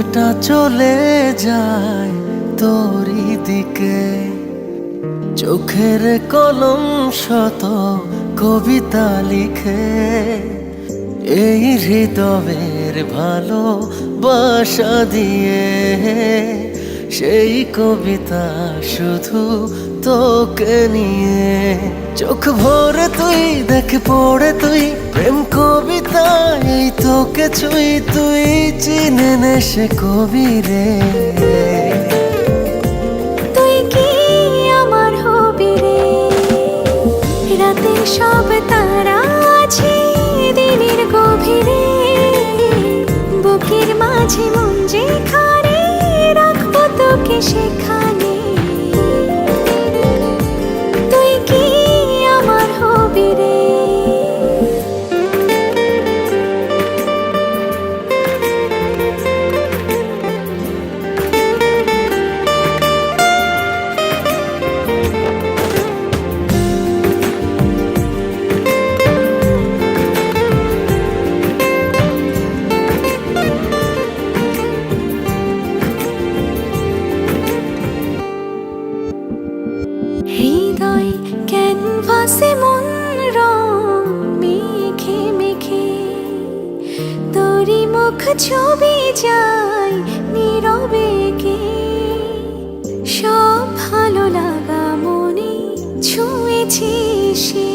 পথটা চলে যায় তোরই দিকে। চোখের কলম শত কবিতা লিখে। এই হৃদয়ের ভালো বাসা দিয়ে সেই কবিতা শুধু তোকে নিয়ে। চোখ ভরে তুই, দেখ পড়ে তুই, প্রেম কবিতা তোকে ছুই তুই চিনে নে সে কবি রে। তুই কি আমার হবি রে? রাতে সব তারা আছে, দিনের গভীরে। বুকের মাঝে মন যেখানে রাখব তোকে সেখানে। ক্যানভাসে মন রং মেখে মেখে। তোরি মুখ ছবি যায় নীরবে কে। সব ভালো লাগা মনে ছুঁয়েছি সে।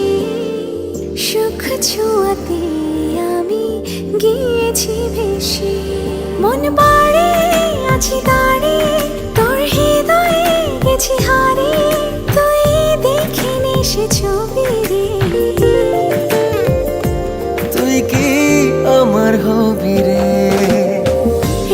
সুখ ছুঁয়াতে আমি গিয়েছি ভেসে। মন বাড়ে আছি